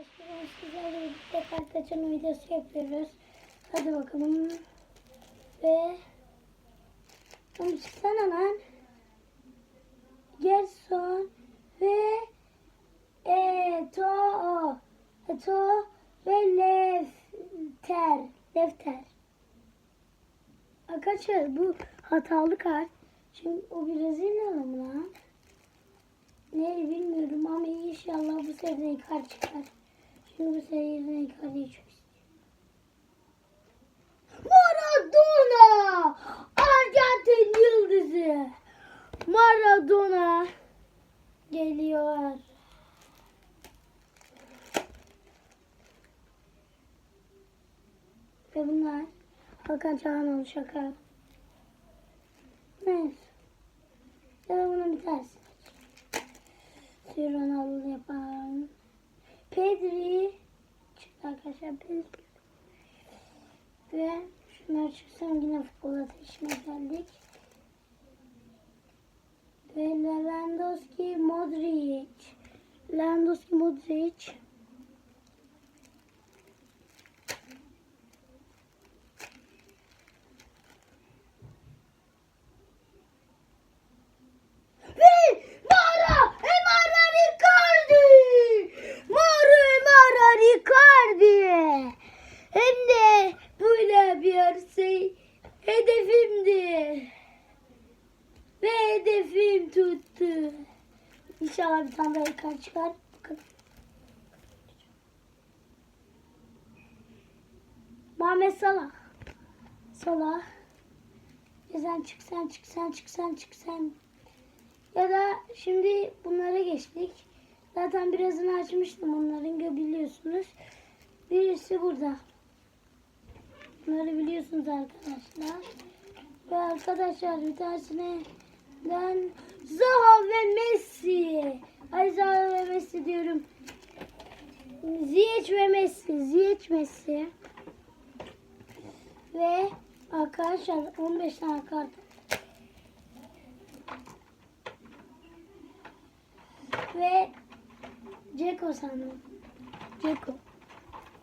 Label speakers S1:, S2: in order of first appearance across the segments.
S1: Aşkım sizlerle birlikte kart açma videosu yapıyoruz. Hadi bakalım. Ve Oğlum çıksana lan. Gerson ve Eto Eto ve Lefter Lefter. Arkadaşlar bu hatalı kart. Şimdi o Brezilyalı mı lan? Ne bilmiyorum ama inşallah bu sene kar çıkar. Maradona! Arjantin yıldızı. Maradona geliyor. Ve bunlar Hakan Çağanoğlu şaka. Neyse. Ya da buna bir. Ronaldo yapalım. Pedri çıktı arkadaşlar Pedri. Ve şunlar çıksam yine futbol ateşine geldik. Ve Lewandowski, Modric. Lewandowski, Modric. Hedefim tuttu. İnşallah bir tane daha yukarı çıkar. Bakalım. Muhammed Salah. Ya sen çık sen çık sen çık sen çık sen. Ya da şimdi bunlara geçtik. Zaten birazını açmıştım onların biliyorsunuz. Birisi burada. Bunları biliyorsunuz arkadaşlar. Ve arkadaşlar bir tanesine ben Zaha ve Messi. Ay Zaha ve Messi diyorum. Ziyech ve Messi. Ziyech Messi. Ve arkadaşlar 15 tane kart Ve Ceko sandım. Ceko.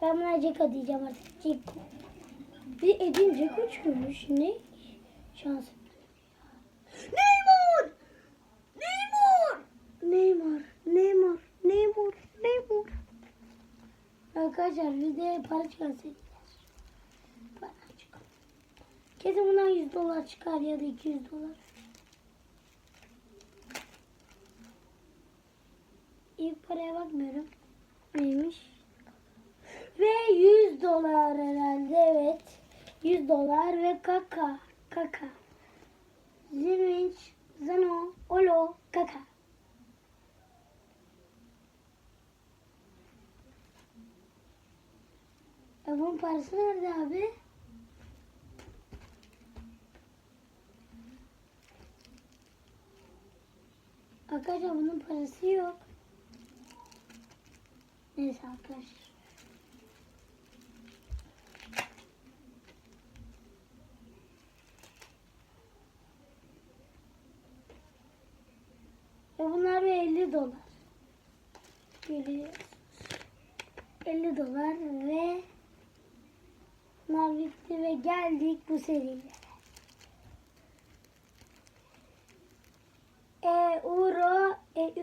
S1: Ben buna Ceko diyeceğim artık. Ceko. Bir Edin Ceko çıkıyormuş. Ne? Şans. Neymar! Neymar! Neymar. Neymar. Neymar. Neymar. Arkadaşlar de para çıkarsın. Para çıkar. Kesin bundan 100 dolar çıkar ya da 200 dolar. İlk paraya bakmıyorum. Neymiş? Ve 100 dolar herhalde evet. 100 dolar ve kaka. Kaka. Zinvinç, Zano, Olo, kaka. E bunun parası nerede abi? Arkadaşlar bunun parası yok. Neyse arkadaşlar. Ve bunlar bir 50 dolar. Görüyorsunuz. 50 dolar ve bunlar bitti ve geldik bu seriye. Euro, e,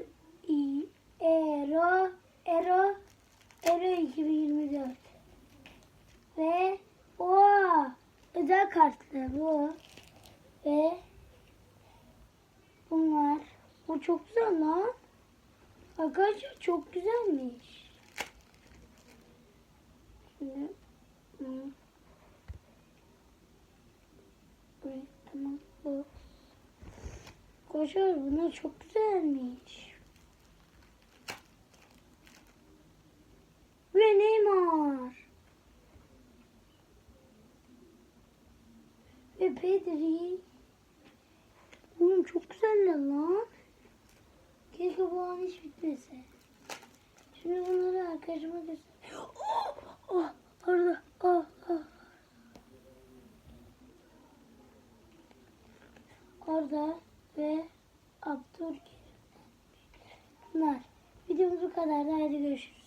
S1: i, Euro, Euro, Euro 2024. Ve o özel kartlı bu. Ve bunlar. Bu çok güzel lan. Arkadaşlar çok güzelmiş. Şimdi hı. Buraya tamam bu. Koşuyor bunlar çok güzelmiş. Ve Neymar. Ve Pedri. Oğlum çok güzeller lan. Keşke bu an hiç bitmese. Şimdi bunları arkadaşıma göster. Oh, oh, orada. Oh, oh. Orada ve Abdülkerimler. Videomuz bu kadar. Hadi görüşürüz.